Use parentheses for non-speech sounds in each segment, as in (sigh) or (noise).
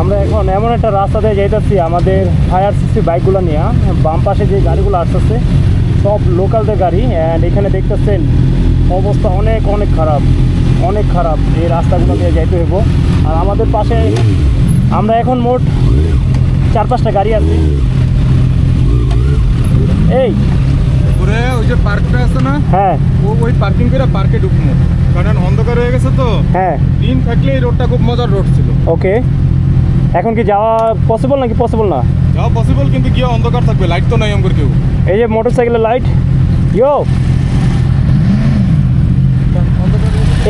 আমরা এখন এমন একটা রাস্তা দিয়ে যাইতেছি আমাদের ফায়ার সিসি বাইকগুলো নিয়ে বাম পাশে যে গাড়িগুলো আসতেছে সব লোকালদের গাড়ি অ্যান্ড এখানে দেখতেছেন অবস্থা অনেক অনেক খারাপ অনেক খারাপ এই রাস্তাগুলো দিয়ে যাইতে হইব। আর আমাদের পাশে আমরা এখন মোট চার পাঁচটা গাড়ি আছি। এই! ওই যে পার্কটা আছে না? হ্যাঁ। ওই পার্কিং করে পার্কে ঢুকবো। কারণ অন্ধকার হয়ে গেছে তো। হ্যাঁ। দিন থাকলে এই রোডটা খুব মজার রোড ছিল। ওকে এখন কি যাওয়া পসিবল নাকি পসিবল না? যাওয়া পসিবল কিন্তু গিয়ে অন্ধকার থাকবে লাইট তো নাই আমার কেউ। এই যে মোটর সাইকেলের লাইট ইয়ো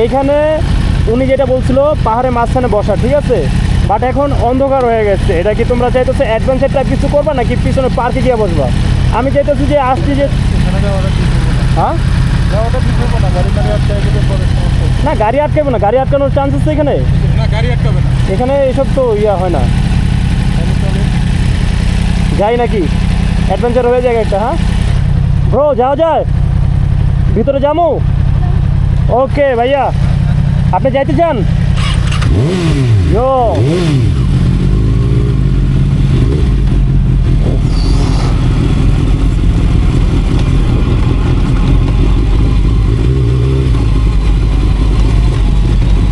এইখানে উনি যেটা বলছিল পাহাড়ে মাঝখানে বসা ঠিক আছে? বাট এখন অন্ধকার হয়ে গেছে। এটা কি তোমরা চাইতেছো অ্যাডভেঞ্চার টাইপ কিছু করবা নাকি পিছনে পার্কে গিয়ে বসবা? আমি চাইতেছি যে আসছি যে হ্যাঁ? না গাড়ি আটকাবে না গাড়ি আটকানোর চান্স আছে এখানে? না গাড়ি আটকাবে। এখানে এসব তো ইয়া হয় না। যাই নাকি অ্যাডভেঞ্চার হয়ে যায় একটা হ্যাঁ? ব্রো যাও যায় ভিতরে যাব ওকে ভাইয়া। আপনি যাইতে চান?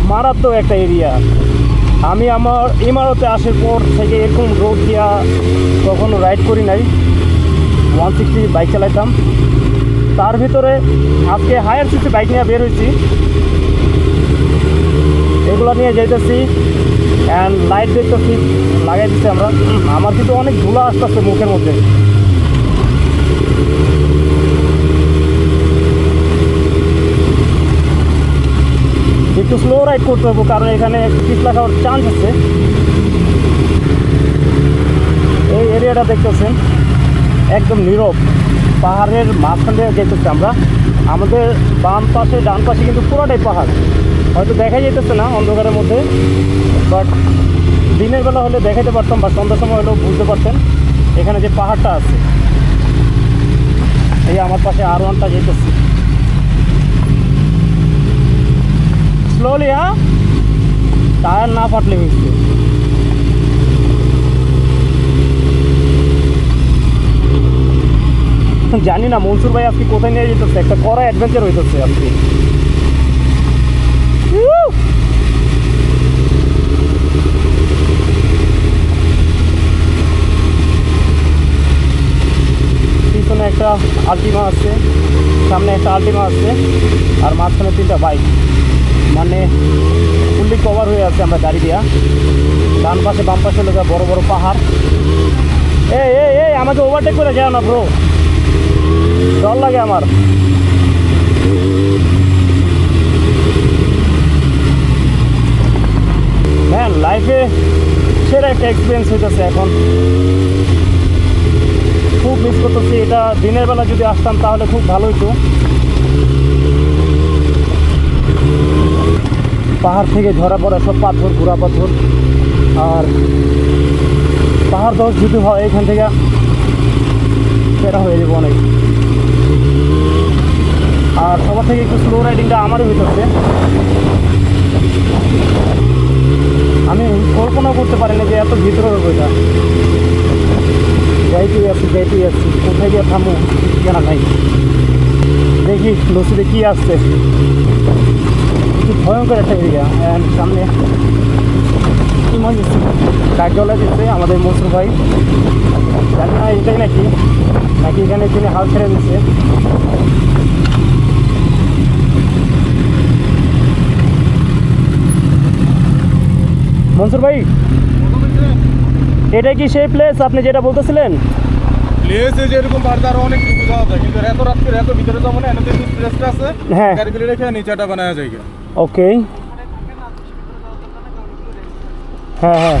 মারাত্মক একটা এরিয়া আমি আমার ইমারতে আসার পর থেকে এরকম রোড দিয়া কখনো রাইড করি নাই। ওয়ান সিক্সটি বাইক চালাইতাম। তার ভিতরে আজকে হায়ার সিসি বাইক নিয়ে বের হয়েছি। এগুলো নিয়ে যাইতেছি অ্যান্ড লাইট দেখতেছি, লাগাই দিচ্ছি আমরা। আমার কিন্তু অনেক ধুলা আসতেছে মুখের মধ্যে। একটু স্লো রাইড করতে হবে, কারণ এখানে পিছলা খাওয়ার চান্স আছে। এই এরিয়াটা দেখতেছেন, একদম নীরব। পাহাড়ের মাঝখান দিয়ে যেতেছি আমরা। আমাদের বাম পাশে, ডান পাশে কিন্তু পুরোটাই পাহাড়। হয়তো দেখা যেতেছে না অন্ধকারের মধ্যে বাট দিনের বেলা হলে দেখাতে পারতাম বা সন্ধ্যার সময় হলেও বুঝতে পারতেন এখানে যে পাহাড়টা আছে। এই আমার পাশে আর ওয়ানটা যেতেছি। হ্যাঁ টায়ার না ফাটলে হয়েছে জানি না, মনসুর ভাই আজকে কোথায় নিয়ে যেতেছে? একটা কড়া অ্যাডভেঞ্চার হইতেছে আজকে! পিছনে একটা আলটিমা আছে, সামনে একটা আলটিমা আছে, আর মাঝখানে তিনটা বাইক মানে ফুললি কভার হয়ে আছে আমরা গাড়ি দিয়া। ডান পাশে, বাম পাশে লোক বড় বড় পাহাড়। এ এ আমাকে ওভারটেক করে যাও না ব্রো ডর লাগে আমার। হ্যাঁ লাইফে সেরা একটা এক্সপিরিয়েন্স হইতেছে এখন। খুব মিস করতেছি। এটা দিনের বেলা যদি আসতাম তাহলে খুব ভালো হতো পাহাড় থেকে ঝরা পড়া সব পাথর ঘোরা পাথর। আর পাহাড় দশ যদি হয় এখান থেকে, সেটা হয়ে যাবে অনেক। আর সবার থেকে একটু স্লো রাইডিংটা আমারই হইতেছে আমি কল্পনা করতে পারিনি যে এত ভিতরে হবে এটা। যাইতেই আছি যাইতেই আছি কোথায় গিয়ে থামো জানা নাই। দেখি, লসিতে কী আসছে। কি ভয়ঙ্কর একটা এরিয়া অ্যান্ড সামনে ইমার্জেন্সি জ্বলা দিচ্ছে আমাদের মসুর ভাই। জানি না এটাই নাকি নাকি এখানে তিনি হাল ছেড়ে দিচ্ছে মনসুর ভাই এটা কি সেই প্লেস আপনি যেটা বলতেছিলেন? প্লেসে যেরকম বাড়তে আরও অনেক কিছু যাওয়া যায় কিন্তু এত রাত করে এত ভিতরে যাব না এনাদের প্লেসটা আছে হ্যাঁ। গাড়িগুলি রেখে নিচেটা বানায় যায় ওকে। হ্যাঁ হ্যাঁ।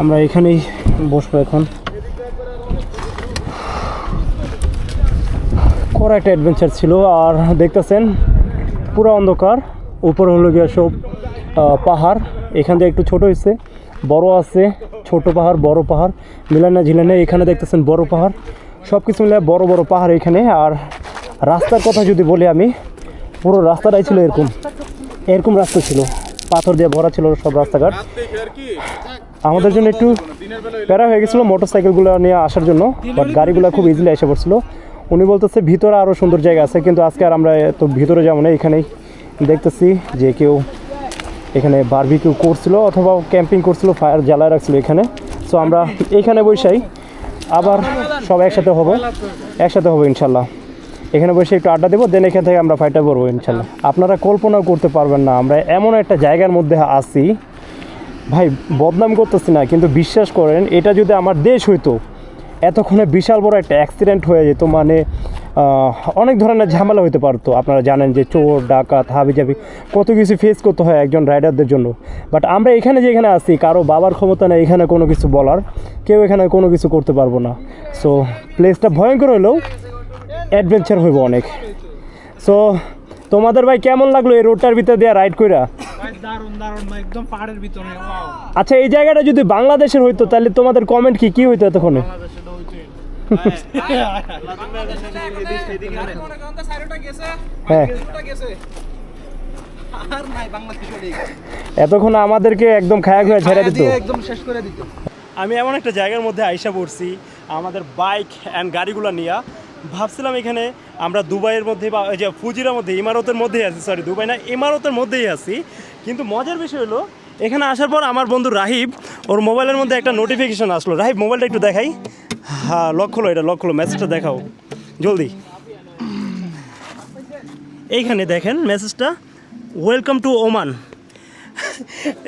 আমরা এখানেই বসবো এখন। করা একটা অ্যাডভেঞ্চার ছিল, আর দেখতেছেন, পুরো অন্ধকার, উপর হলো গিয়া সব পাহাড়। এখান থেকে একটু ছোট হয়েছে, বড় আছে, ছোট পাহাড়, বড় পাহাড়, মিলানা ঝিলানা এখানে দেখতেছেন বড় পাহাড়। সব কিছু মিলে বড় বড় পাহাড় এখানে, আর রাস্তার কথা যদি বলি আমি, পুরো রাস্তাটাই ছিল এরকম। এরকম রাস্তা ছিল। পাথর দিয়ে ভরা ছিল সব রাস্তাঘাট। আমাদের জন্য একটু প্যারা হয়ে গেছিল মোটর সাইকেলগুলো নিয়ে আসার জন্য বাট গাড়িগুলো খুব ইজিলি এসে পড়ছিলো। উনি বলতেছে, ভিতরে আরও সুন্দর জায়গা আছে, কিন্তু আজকে আর আমরা তো ভিতরে যাব না, এখানেই দেখতেছি যে কেউ এখানে বারবিকিউ করছিল অথবা ক্যাম্পিং করছিল ফায়ার জ্বালায় রাখছিল এখানে। সো আমরা এইখানে বসেই আবার সব একসাথে হব, একসাথে হব ইনশাল্লাহ। এখানে বসে একটু আড্ডা দেবো দেন এখান থেকে আমরা ফাইটটা করব ইনশাল্লাহ। আপনারা কল্পনাও করতে পারবেন না আমরা এমন একটা জায়গার মধ্যে আছি। ভাই বদনাম করতেছি না কিন্তু বিশ্বাস করেন এটা যদি আমার দেশ হইতো এতক্ষণে বিশাল বড় একটা অ্যাক্সিডেন্ট হয়ে যেত মানে অনেক ধরনের ঝামেলা হতে পারতো। আপনারা জানেন যে চোর ডাকাত হাবিজাবি কত কিছু ফেস করতে হয় একজন রাইডারদের জন্য। বাট আমরা এখানে যেখানে আসি কারও বাবার ক্ষমতা নেই এখানে কোনো কিছু বলার কেউ এখানে কোনো কিছু করতে পারব না। সো প্লেসটা ভয়ঙ্কর হলেও অ্যাডভেঞ্চার হইব অনেক। সো তোমাদের ভাই কেমন লাগল এই রোডটার ভিতরে দিয়ে রাইড কইরা? ভাই দারুণ দারুণ ভাই একদম পাহাড়ের ভিতরে ওয়াও আচ্ছা এই জায়গাটা যদি বাংলাদেশের হইতো তাহলে তোমাদের কমেন্ট কি কি হইতো এতক্ষণে? হ্যাঁ। আর এতক্ষণ আমাদেরকে একদম খায়া খায়া ছেড়ে দিত। একদম শেষ করে দিত। আমি এমন একটা জায়গার মধ্যে আইসা পড়ছি আমাদের বাইক অ্যান্ড গাড়িগুলো নিয়ে। ভাবছিলাম এখানে আমরা দুবাইয়ের মধ্যে বা যে ফুজিরার মধ্যে, ইমারতের মধ্যেই আছি সরি দুবাই না, ইমারতের মধ্যেই আছি। কিন্তু মজার বিষয় হলো, এখানে আসার পর আমার বন্ধু রাহিব, ওর মোবাইলের মধ্যে একটা নোটিফিকেশান আসলো। রাহিব, মোবাইলটা একটু দেখাই। হ্যাঁ লক হলো এটা লক হলো মেসেজটা দেখাও। জলদি। এইখানে দেখেন মেসেজটা ওয়েলকাম টু ওমান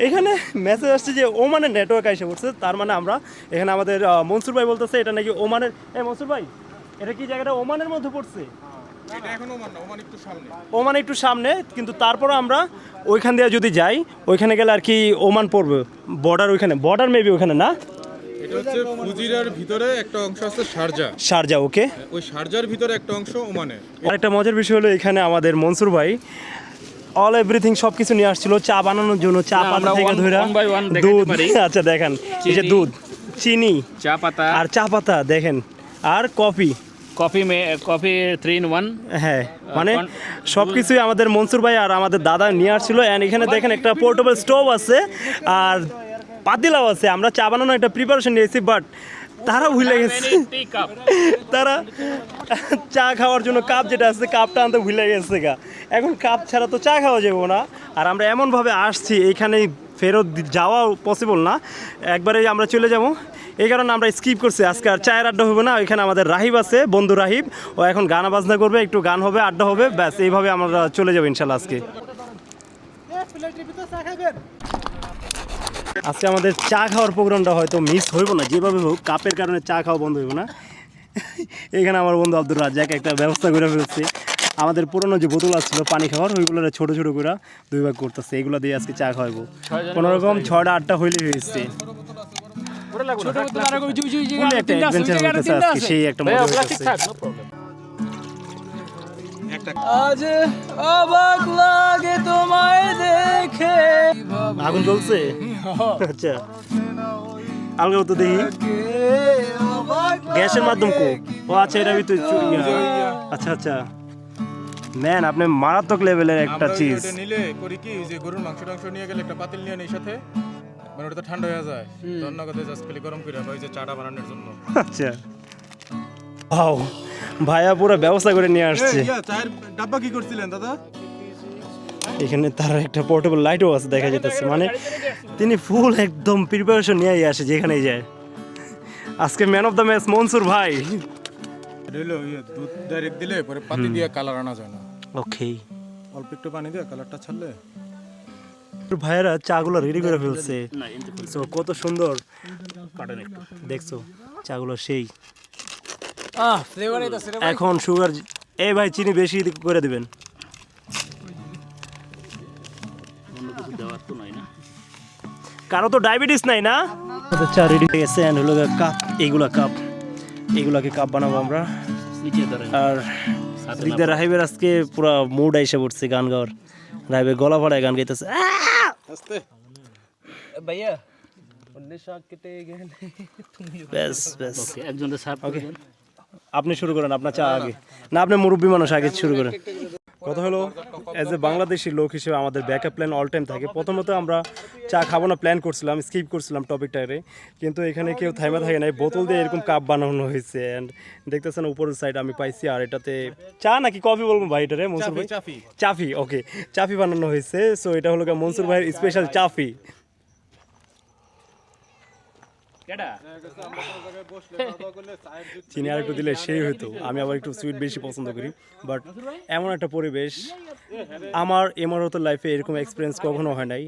এখানে মেসেজ আসছে যে ওমানের নেটওয়ার্ক এসে পড়ছে, তার মানে আমরা এখানে আমাদের মনসুর ভাই বলতেছে, এটা নাকি ওমানের এই মনসুর ভাই? এটা কি জায়গাটা ওমানের মধ্যে পড়ছে? এটা এখনও মান না ওমান একটু সামনে। ওমান একটু সামনে কিন্তু তারপরে আমরা ওইখান দিয়ে যদি যাই ওইখানে গেলে আর কি ওমান পড়বে। বর্ডার ওইখানে বর্ডার মেবি ওইখানে না? এটা হচ্ছে ফুজিরার ভিতরে একটা অংশ আছে শারজা। শারজা ওকে ওই শারজার ভিতরে একটা অংশ ওমানের। আরেকটা মজার বিষয় হলো এখানে আমাদের মনসুর ভাই অল এভরিথিং সব কিছু নিয়ে আসছিল চা বানানোর জন্য চা পাতা থেকে ধরে দুধ। (laughs) আচ্ছা দেখেন এই যে দুধ চিনি চা পাতা। আর চা পাতা দেখেন। আর কফি। কফি মে কফি থ্রি ইন ওয়ান হ্যাঁ মানে সব কিছুই আমাদের মনসুর ভাই আর আমাদের দাদা নিয়ে আসছিল। অ্যান্ড এখানে দেখেন একটা পোর্টেবল স্টোভ আছে আর পাতিলাও আছে। আমরা চা বানানোর একটা প্রিপারেশন নিয়েছি বাট তারা ভুলে গেছে। তারা চা খাওয়ার জন্য কাপ যেটা আছে কাপটা আনতে ভুলে গেছে গা। এখন কাপ ছাড়া তো চা খাওয়া যাব না। আর আমরা এমনভাবে আসছি এইখানে ফেরত দি- যাওয়া পসিবল না। একবারে আমরা চলে যাব। এই কারণে আমরা স্কিপ করছি। আজকে আর চায়ের আড্ডা হবে না এখানে আমাদের রাহিব আছে, বন্ধু রাহিব। ও এখন গানা বাজনা করবে, একটু গান হবে, আড্ডা হবে, ব্যাস, এইভাবে আমরা চলে যাব ইনশাল্লাহ আজকে। আজকে আমাদের চা খাওয়ার প্রোগ্রামটা হয়তো মিস হইব না, যেভাবে হোক, কাপের কারণে চা খাওয়া বন্ধ হইব না। এখানে আমার বন্ধু আব্দুল রাজ্জাক একটা ব্যবস্থা করে ফেলছে। আমাদের পুরনো যে বোতল আসছিল পানি খাওয়ার ওইগুলো ছোট ছোট করে দুই ভাগ করতেছে, এগুলো দিয়ে আজকে চা খাওয়াবো। কোনো রকম ছয়টা আটটা হইলে হয়েছে সেই একটা মজা আজ অবাক লাগে তোমায় দেখে। আগুন জ্বলছে? (laughs) আচ্ছা। আলগা তো দেখি। গ্যাসের মাধ্যম কো? ও আচ্ছা এটা ভিতরে আচ্ছা আচ্ছা। ম্যান আপনি মারাত্মক লেভেলের একটা চিজ নিলে করি কি যে গরুর মাংস টাংস নিয়ে গেলে একটা পাতিল নিয়ে নেই সাথে। মানে ওটা তো ঠান্ডা হয়ে যায়। তখন নগদে জাস্ট খালি গরম করে ওই যে চাটা বানানোর জন্য। আচ্ছা। ওয়াও ভাইয়া পুরো ব্যবস্থা করে নিয়ে আসছে। চায়ের ডাব্বা কি করছিলেন দাদা? এখানে তার একটা পোর্টেবল লাইটও আছে দেখা যেতেছে মানে তিনি ফুল একদম প্রিপারেশন নিয়েই আসে যেখানেই যায়। আজকে man of the match Mansur ভাই। ইয়ে দুধ ডাইরেক্ট দিলে পরে পাতি দিয়ে কালার আনা যায় না। ওকে অল্প একটু পানি দিয়ে কালারটা ছাড়লে ভাইয়েরা চাগুলো রেডি করে ফেলছে। So, কত সুন্দর। দেখছ চাগুলো সেই। এখন সুগার এই ভাই চিনি বেশি করে দিবেন। কারও তো ডায়াবেটিস নাই না? চা রেডি হয়ে গেছে হলো কাপ এইগুলা কাপ এইগুলাকে কাপ বানাবো আমরা। আর রাহিবের আজকে পুরো মুড আইসা পড়ছে গান গাওয়ার। রাহিবের গলা ফাড়ায় গান গাইতেছে। আস্তে। ভাইয়া আপনি শুরু করেন আপনার চা আগে। না আপনি মুরব্বী মানুষ আগে শুরু করেন। কথা হলো অ্যাজ এ বাংলাদেশি লোক হিসেবে আমাদের back up plan all time থাকে। প্রথমত আমরা চা খাব না প্ল্যান করছিলাম স্কিপ করছিলাম টপিকটারে কিন্তু এখানে কেউ থাইমা থাকে নাই বোতল দিয়ে এরকম কাপ বানানো হয়েছে। অ্যান্ড দেখতেছেন উপরের সাইড আমি পাইছি আর এটাতে চা নাকি কফি বলব ভাই এটারে মনসুর ভাই? চাফি। চাফি ওকে চাফি বানানো হয়েছে। সো এটা হলো মনসুর ভাইয়ের স্পেশাল চাফি। চিনি আর একটু দিলে সেই হতো আমি আবার একটু সুইট বেশি পছন্দ করি। বাট এমন একটা পরিবেশ আমার এমারত লাইফে এরকম এক্সপিরিয়েন্স কখনো হয় নাই।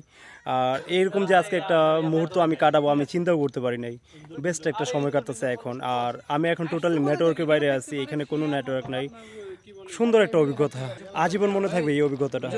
আর এরকম যে আজকে একটা মুহূর্ত আমি কাটাবো, আমি চিন্তাও করতে পারি নাই। বেস্ট একটা সময় কাটতেছে এখন। আর আমি এখন টোটালি নেটওয়ার্কের বাইরে আছি, এখানে কোনো নেটওয়ার্ক নাই। সুন্দর একটা অভিজ্ঞতা। আজীবন মনে থাকবে এই অভিজ্ঞতাটা।